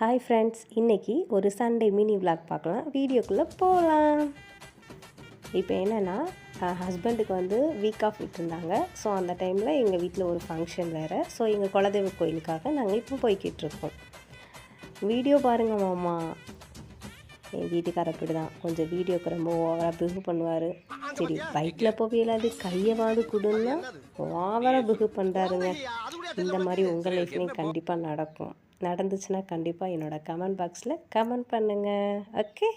Hi friends இன்றைக்கி ஒரு Sunday mini vlog பார்க்கலாம். வீடியோக்குள்ளே போகலாம் இப்போ என்னென்னா ஹஸ்பண்டுக்கு வந்து வீக் ஆஃப் விட்டுருந்தாங்க. ஸோ அந்த டைமில் எங்கள் வீட்டில் ஒரு ஃபங்க்ஷன் வேறு. ஸோ எங்கள் குலதெய்வ கோயிலுக்காக நாங்கள் இப்போ போய்கிட்டு இருக்கோம். வீடியோ பாருங்கள் மாமா. என் வீட்டுக்கார அப்படி தான் கொஞ்சம் வீடியோக்கு ரொம்ப ஓவராக பிகு பண்ணுவார். சரி பைக்கில் போகலாது கையவாது கொடுன்னா ஓவராக பிகு பண்ணுறாருங்க இந்த மாதிரி உங்கள் லைஃப்லேயும் கண்டிப்பாக நடக்கும். நடந்துச்சுன்னா கண்டிப்பாக என்னோட கமெண்ட் பாக்ஸில் கமெண்ட் பண்ணுங்கள் ஓகே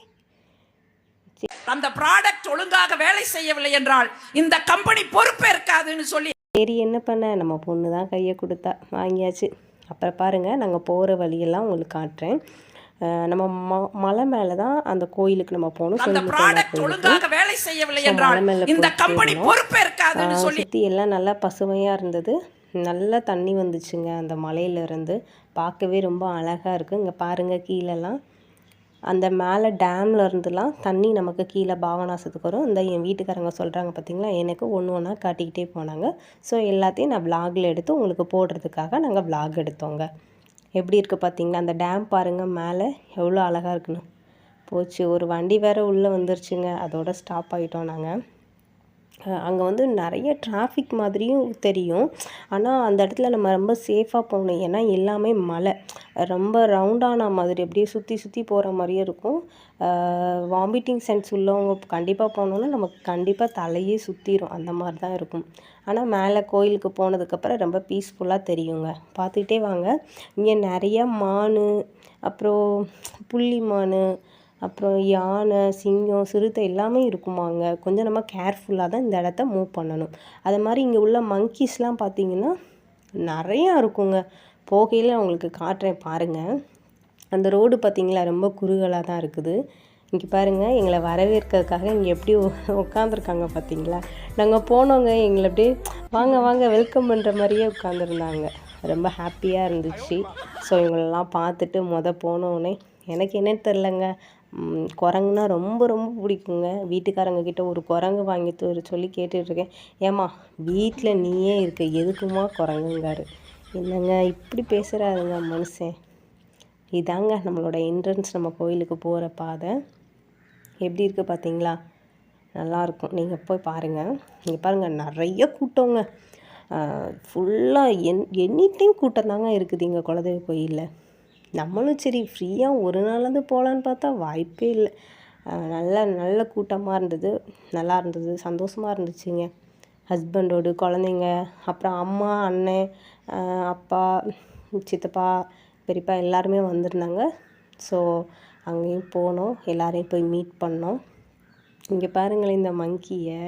அந்த ப்ராடக்ட் ஒழுங்காக வேலை செய்யவில்லை என்றால் இந்த கம்பெனி பொறுப்பேற்காதுன்னு சொல்லி சரி என்ன பண்ண? நம்ம பொண்ணு தான் கையை கொடுத்தா. வாங்கியாச்சு. அப்புறம் பாருங்கள் நாங்கள் போகிற வழியெல்லாம் உங்களுக்கு காட்டுறேன். நம்ம ம மலை மேலே தான் அந்த கோயிலுக்கு நம்ம போகணும். அந்த ப்ராடக்ட் ஒழுங்காக வேலை செய்யவில்லை என்றால் இந்த கம்பெனி இருந்தோம். பொறுப்பேற்காதுன்னு சொல்லி எல்லாம் நல்லா பசுமையாக இருந்தது. நல்லா தண்ணி வந்துச்சுங்க அந்த மலையிலேருந்து. பார்க்கவே ரொம்ப அழகாக இருக்குது இங்கே பாருங்கள் கீழெல்லாம். அந்த மேலே டேம்லேருந்துலாம் தண்ணி நமக்கு கீழே பாவனாசத்துக்கு வரும். இந்த என் வீட்டுக்காரங்க சொல்கிறாங்க பார்த்திங்களா எனக்கு ஒன்று ஒன்றா காட்டிக்கிட்டே போனாங்க. ஸோ எல்லாத்தையும் நான் vlogல எடுத்து உங்களுக்கு போடுறதுக்காக நாங்கள் vlog எடுத்தோங்க. எப்படி இருக்குது பார்த்திங்களா அந்த டேம் பாருங்கள் மேலே எவ்வளோ அழகாக இருக்குன்னு. போச்சு. ஒரு வண்டி வேறு உள்ளே வந்துருச்சுங்க. அதோட ஸ்டாப் ஆகிட்டோம் நாங்கள் அங்கே வந்து நிறைய டிராஃபிக் மாதிரியும் தெரியும். ஆனால் அந்த இடத்துல நம்ம ரொம்ப சேஃபாக போகணும். ஏன்னா எல்லாமே மலை. ரொம்ப ரவுண்டான மாதிரி அப்படியே சுற்றி சுற்றி போகிற மாதிரியே இருக்கும். வாமிட்டிங் சென்ஸ் உள்ளவங்க கண்டிப்பாக போனோன்னா நமக்கு கண்டிப்பாக தலையே சுற்றிடும் அந்த மாதிரி தான் இருக்கும். ஆனால் மேலே கோயிலுக்கு போனதுக்கப்புறம் ரொம்ப பீஸ்ஃபுல்லாக தெரியுங்க. பார்த்துக்கிட்டே வாங்க. இங்கே நிறைய மான் அப்புறம் புள்ளி மான் அப்புறம் யானை சிங்கம் சிறுத்தை எல்லாமே இருக்குமாங்க. கொஞ்சம் நம்ம கேர்ஃபுல்லாக தான் இந்த இடத்த மூவ் பண்ணணும். அது மாதிரி இங்கே உள்ள மங்கீஸ்லாம் பார்த்தீங்கன்னா நிறையா இருக்குங்க. போகையில் உங்களுக்கு காட்டுறேன் பாருங்கள் அந்த ரோடு பார்த்தீங்களா ரொம்ப குறுகலாக தான் இருக்குது. இங்கே பாருங்கள் எங்களை வரவேற்கிறதுக்காக இங்கே எப்படி உட்காந்துருக்காங்க பார்த்தீங்களா நாங்கள் போனோங்க எங்களை அப்படியே வாங்க வாங்க வெல்கம் பண்ணுற மாதிரியே உட்காந்துருந்தாங்க ரொம்ப ஹாப்பியாக இருந்துச்சு. ஸோ இவங்களெல்லாம் பார்த்துட்டு மொதல் போனோடனே எனக்கு என்னன்னு தெரிலங்க குரங்குன்னா ரொம்ப ரொம்ப பிடிக்குங்க. வீட்டுக்காரங்க கிட்ட ஒரு குரங்கு வாங்கி தர சொல்லி கேட்டுட்ருக்கேன். ஏம்மா வீட்டில் நீயே இருக்க எதுக்குமா குரங்குங்காரு? என்னங்க இப்படி பேசுகிறாருங்க மனுஷன். இதாங்க நம்மளோட என்ட்ரன்ஸ் நம்ம கோயிலுக்கு போகிற பாதை. எப்படி இருக்குது பார்த்தீங்களா நல்லாயிருக்கும் நீங்கள் போய் பாருங்கள் நீங்கள் பாருங்கள் நிறைய கூட்டங்க. ஃபுல்லாக என் எனி டைம் கூட்டம் தாங்க இருக்குது இங்கே குலதெய்வ கோயிலில். நம்மளும் சரி ஃப்ரீயாக ஒரு நாளாவது போகலான்னு பார்த்தா வாய்ப்பே இல்லை. நல்ல நல்ல கூட்டமாக இருந்தது. நல்லா இருந்தது. சந்தோஷமாக இருந்துச்சுங்க. ஹஸ்பண்டோடு குழந்தைங்க அப்புறம் அம்மா அண்ணன் அப்பா சித்தப்பா பெரியப்பா எல்லாருமே வந்திருந்தாங்க. ஸோ அங்கேயும் போனோம். எல்லாரையும் போய் மீட் பண்ணோம். இங்கே பாருங்களேன் இந்த மங்கியை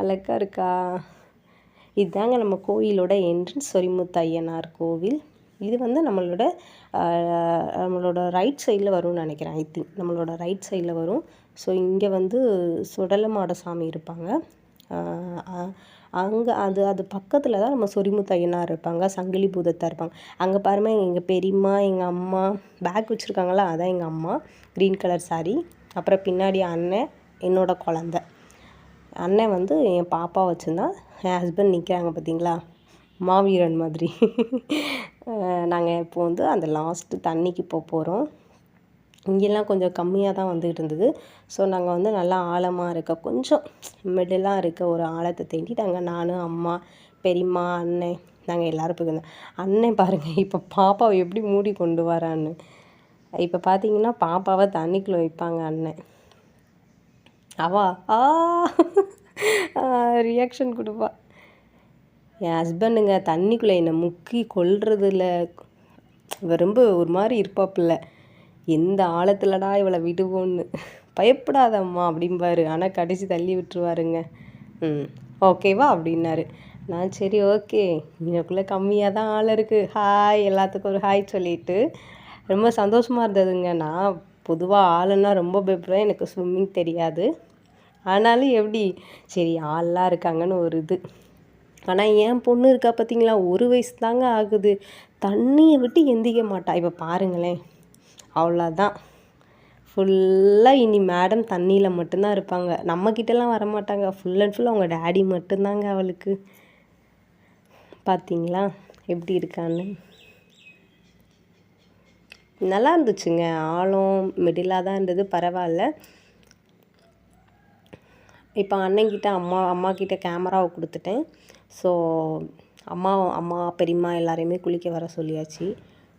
அழகாக இருக்கா? இதுதாங்க நம்ம கோயிலோட என்ட்ரன்ஸ் சொரிமுத்து ஐயனார் கோவில். இது வந்து நம்மளோட நம்மளோட ரைட் சைடில் வரும்னு நினைக்கிறேன் ஐ திங்க் நம்மளோட ரைட் சைடில் வரும். ஸோ இங்கே வந்து சுடலமாட சாமி இருப்பாங்க. அங்கே அது அது பக்கத்தில் தான் நம்ம சொரிமுத்து ஐயனார் இருப்பாங்க சங்கிலி பூதத்தாக இருப்பாங்க. அங்கே பாருங்க எங்கள் பெரியம்மா எங்கள் அம்மா பேக் வச்சுருக்காங்களா அதான் எங்கள் அம்மா. க்ரீன் கலர் சாரீ அப்புறம் பின்னாடி அண்ணன் என்னோட குழந்த. அண்ணன் வந்து என் பாப்பா வச்சுருந்தான் என் ஹஸ்பண்ட் நிற்கிறாங்க பார்த்தீங்களா மாவீரன் மாதிரி. நாங்கள் இப்போ வந்து அந்த லாஸ்ட்டு தண்ணிக்கு போக போகிறோம் இங்கெல்லாம் கொஞ்சம் கம்மியாக தான் வந்துகிட்டு இருந்தது. ஸோ நாங்கள் வந்து நல்லா ஆழமாக இருக்க கொஞ்சம் மிடிலாக இருக்க ஒரு ஆழத்தை தேடி நாங்கள் நானும் அம்மா பெரியம்மா அண்ணன் நாங்கள் எல்லோரும் போயிருந்தோம் அண்ணன் பாருங்கள் இப்போ பாப்பாவை எப்படி மூடி கொண்டு வரான்னு. இப்போ பார்த்தீங்கன்னா பாப்பாவை தண்ணிக்குள்ளே வைப்பாங்க அண்ணன். அவா ஆ ரியாக்ஷன் கொடுப்பா. என் ஹஸ்பண்டுங்க தண்ணிக்குள்ளே என்னை முக்கி கொல்றதுல ரொம்ப ஒரு மாதிரி இருப்பாப்புல. எந்த ஆழத்துலடா இவளை விடுவோன்னு. பயப்படாதம்மா அப்படிம்பாரு. ஆனால் கடைசி தள்ளி விட்டுருவாருங்க. ம் ஓகேவா அப்படின்னாரு. நான் சரி ஓகே. எனக்குள்ளே கம்மியாக தான் ஆள் இருக்குது ஹாய் எல்லாத்துக்கும் ஒரு ஹாய் சொல்லிட்டு ரொம்ப சந்தோஷமாக இருந்ததுங்க. நான் பொதுவாக ஆளுன்னா ரொம்ப பயப்படுவேன். எனக்கு ஸ்விம்மிங் தெரியாது. ஆனாலும் எப்படி? சரி ஆள்லாம் இருக்காங்கன்னு ஒரு இது. ஆனால் என் பொண்ணு இருக்கா பார்த்தீங்களா ஒரு வயசு தாங்க ஆகுது. தண்ணியை விட்டு எந்திக்க மாட்டா. இப்போ பாருங்களேன். அவ்வளோதான் ஃபுல்லாக இனி மேடம் தண்ணியில் மட்டும்தான் இருப்பாங்க. நம்மக்கிட்டலாம் வர மாட்டாங்க ஃபுல் அண்ட் ஃபுல் அவங்க டேடி மட்டும்தாங்க அவளுக்கு. பார்த்தீங்களா எப்படி இருக்கான்னு. நல்லா இருந்துச்சுங்க. ஆழம் மிடிலாக தான் இருந்தது. பரவாயில்ல. இப்போ அண்ணங்கிட்ட அம்மா அம்மா கிட்ட கேமராவை கொடுத்துட்டேன். ஸோ அம்மா அம்மா பெரியம்மா எல்லாரையுமே குளிக்க வர சொல்லியாச்சு.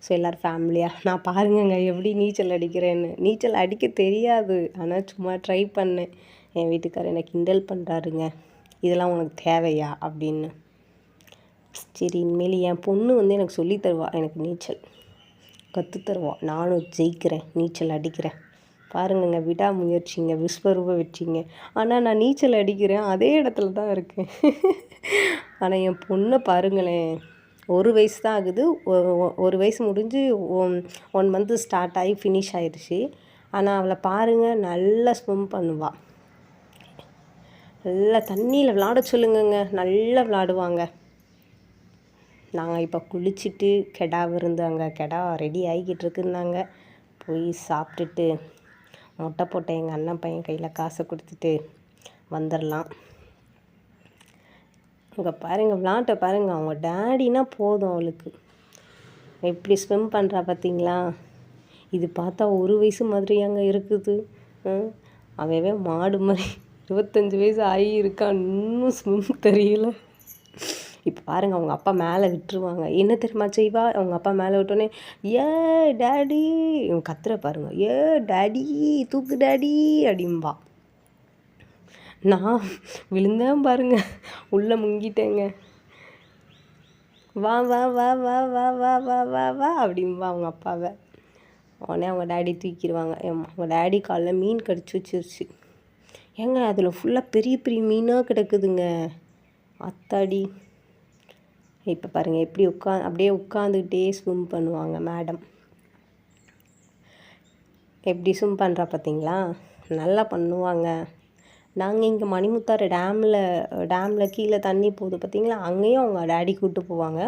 ஸோ எல்லோரும் ஃபேமிலியாக நான் பாருங்கங்க எப்படி நீச்சல் அடிக்கிறேன்னு. நீச்சல் அடிக்க தெரியாது. ஆனால் சும்மா ட்ரை பண்ணேன். என் வீட்டுக்காரர் என்னை கிண்டல் பண்ணுறாருங்க இதெல்லாம் உனக்கு தேவையா? அப்படின்னு. சரி இனிமேல் என் பொண்ணு வந்து எனக்கு சொல்லித்தருவா எனக்கு நீச்சல். கற்றுத்தருவா நானும் ஜெயிக்கிறேன் நீச்சல் அடிக்கிறேன். பாருங்கங்க விடாமுயற்சிங்க விஸ்வரூப வெற்றிங்க. ஆனால் நான் நீச்சல் அடிக்கிறேன் அதே இடத்துல தான் இருக்கேன். ஆனால் என் பொண்ணை பாருங்களேன் ஒரு வயசு தான் ஆகுது. ஒ- ஒரு வயசு முடிஞ்சு ஒன் ஒன் மந்த்து ஸ்டார்ட் ஆகி ஃபினிஷ் ஆயிடுச்சு ஆனால் அவளை பாருங்கள் நல்லா ஸ்விம் பண்ணுவாள் நல்லா தண்ணியில் விளாட சொல்லுங்கங்க நல்லா விளாடுவாங்க. நாங்கள் இப்போ குளிச்சுட்டு கெடா விருந்து அங்கே கெடா ரெடி ஆகிக்கிட்டு இருக்குன்னாங்க. போய் சாப்பிட்டுட்டு மொட்டை போட்ட எங்கள் அண்ணன் பையன் கையில் காசை கொடுத்துட்டு வந்துடலாம். இங்கே பாருங்கள் விளாட்ட பாருங்கள் அவங்க டேடினா போதும் அவளுக்கு. எப்படி ஸ்விம் பண்ணுறா பார்த்தீங்களா இது பார்த்தா ஒரு வயசு மாதிரி அங்கே இருக்குது. ம், அவன் மாடு மாதிரி. இருபத்தஞ்சி வயசு ஆகி இருக்கான் இன்னும் ஸ்விம் தெரியல. இப்போ பாருங்கள் அவங்க அப்பா மேலே விட்டுருவாங்க. என்ன தெரியுமா செய்வா? அவங்க அப்பா மேலே விட்டோன்னே ஏ டேடி. இவங்க கத்துற பாருங்க ஏ டேடி தூக்கு டேடி அப்படிம்பா. நான் விழுந்தேன் பாருங்க உள்ளே முங்கிட்டேங்க. வா வா வா வா வா வா வா வா வா அப்படிம்பா அவங்க அப்பாவை. உடனே அவங்க டேடி தூக்கிடுவாங்க எம் அவங்க டேடி காலைல மீன் கடிச்சு வச்சிருச்சு. ஏங்க அதில் ஃபுல்லாக பெரிய பெரிய மீனாக கிடக்குதுங்க. அத்தாடி. இப்போ பாருங்கள் எப்படி உட்கா அப்படியே உட்காந்துக்கிட்டே ஸ்விம் பண்ணுவாங்க மேடம் எப்படி ஸ்விம் பண்ணுறா பார்த்தீங்களா நல்லா பண்ணுவாங்க. நாங்கள் இங்கே மணிமுத்தாறு டேமில் டேமில் கீழே தண்ணி போகுது பார்த்தீங்களா அங்கேயும் அவங்க டேடி கூப்பிட்டு போவாங்க.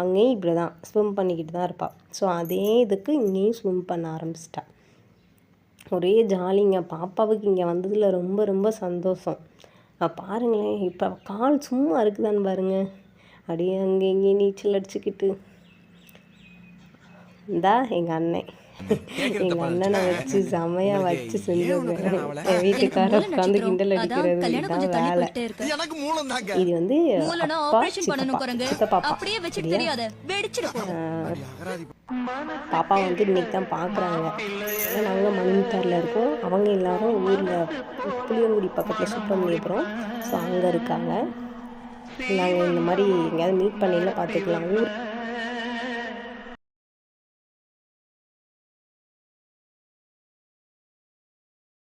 அங்கேயும் இப்படி தான் ஸ்விம் பண்ணிக்கிட்டு தான் இருப்பாள் ஸோ அதே இதுக்கு இங்கேயும் ஸ்விம் பண்ண ஆரம்பிச்சிட்டா. ஒரே ஜாலிங்க பாப்பாவுக்கு இங்கே வந்ததில் ரொம்ப ரொம்ப சந்தோஷம். பாருங்களேன் இப்போ கால் சும்மா இருக்குதான்னு பாருங்கள் அப்படியே அங்கே இங்கேயும் நீச்சல் அடிச்சுக்கிட்டு. இந்தா எங்கள் அண்ணன். எங்கள் அண்ணனை வச்சு செமையாக வச்சு செஞ்சது என் வீட்டுக்காரர் உட்காந்து கிண்டல் அடிக்கிறது தள்ளி வேலை. இது வந்து அப்பா சித்தப்பா பாப்பா வந்து இன்னைக்கு தான் பார்க்குறாங்க நாங்கள் மணிமுத்தாரில் இருக்கோம். அவங்க எல்லாரும் ஊரில் புளியங்குடி பக்கத்தில் சுப்பிரமணியபுரம் ஸோ அங்கே இருக்காங்க. நாங்கள் இந்த மாதிரி எங்கேயாவது மீட் பண்ணியில் பார்த்துக்கலாம். ஊர்